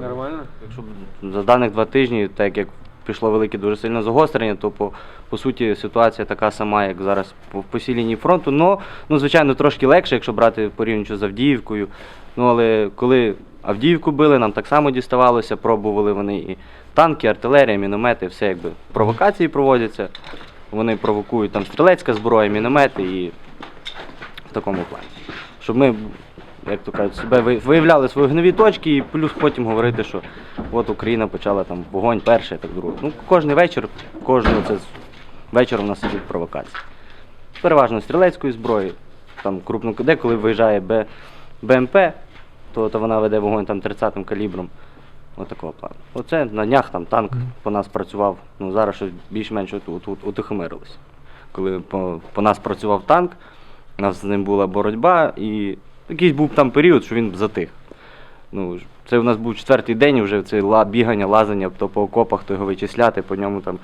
Нормально? Щоб за даних два тижні, так як пішло велике дуже сильне загострення, то по, по суті ситуація така сама, як зараз по, по всій лінії фронту. Но, ну, звичайно, трошки легше, якщо брати порівнюючи з Авдіївкою. Ну, але коли Авдіївку били, нам так само діставалося, пробували вони і танки, артилерія, міномети, все якби провокації проводяться. Вони провокують там стрілецька зброя, міномети і в такому плані. Щоб ми, як то кажуть, себе виявляли свої гнові точки і плюс потім говорити, що от Україна почала там вогонь перший, так другий. Ну, кожен вечір, кожного це вечір у нас ідуть провокації. Переважно стрілецької зброї, там крупно деколи виїжджає Б, БМП, то, то вона веде вогонь там 30-м калібром. Ось такого плану. Оце на днях там танк по нас працював. Ну зараз щось більш-менш от, от, от, утихомирилося. Коли по, по нас працював танк, у нас з ним була боротьба, і якийсь був там період, що він затих. Ну, це у нас був четвертий день, вже це бігання, лазання то по окопах, то його вичисляти, по ньому там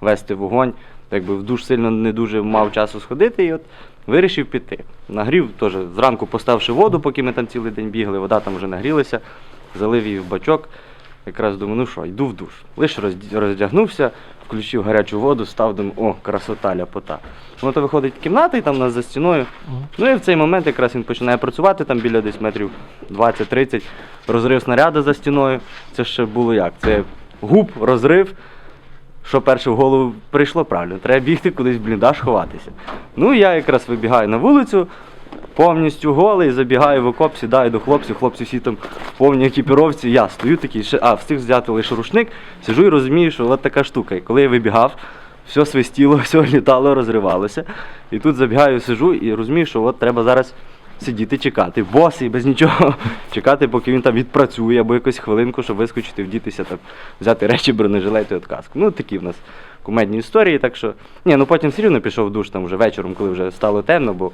вести вогонь. Так би в душ сильно не дуже мав часу сходити, і от вирішив піти. Нагрів теж зранку поставши воду, поки ми там цілий день бігли, вода там вже нагрілася, залив її в бачок. Якраз думаю, ну що, йду в душ. Лише роздягнувся, включив гарячу воду, став, думаю, о, красота, ляпота. Ну, то виходить в кімнату, і там у нас за стіною. Ну і в цей момент якраз він починає працювати там біля десь метрів 20-30, розрив снаряду за стіною. Це ще було як? Це губ, розрив. Що перше в голову прийшло правильно, треба бігти кудись в бліндаж ховатися. Ну я якраз вибігаю на вулицю, повністю голий, забігаю в окоп, сідаю до хлопців, хлопці всі там в повній екіпіровці. Я стою такий, а, встиг взяти лише рушник, сижу і розумію, що от така штука. І коли я вибігав, все свистіло, все літало, розривалося. І тут забігаю, сижу і розумію, що от треба зараз сидіти, чекати, босий, без нічого, чекати, поки він там відпрацює, або якусь хвилинку, щоб вискочити, вдітися, там, взяти речі, бронежилет і от каску. Ну, такі в нас кумедні історії, так що. Ні, ну потім все рівно пішов в душ там вже вечором, коли вже стало темно, бо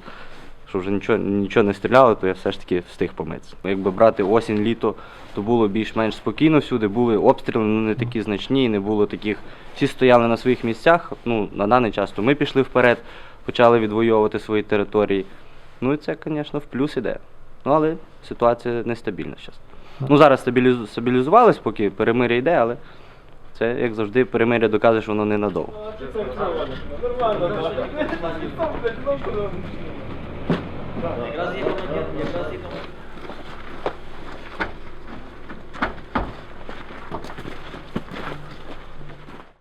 що вже нічого, нічого не стріляло, то я все ж таки встиг помитися. Якби брати осінь, літо, то було більш-менш спокійно всюди, були обстріли, ну не такі значні, не було таких. Всі стояли на своїх місцях. Ну, на даний час то ми пішли вперед, почали відвоювати свої території. Ну і це, звісно, в плюс іде. Ну, але ситуація нестабільна зараз. Ну, зараз стабілізу- стабілізувалась, поки перемир'я йде, але це, як завжди, перемир'я доказує, що воно ненадовго. Yo creo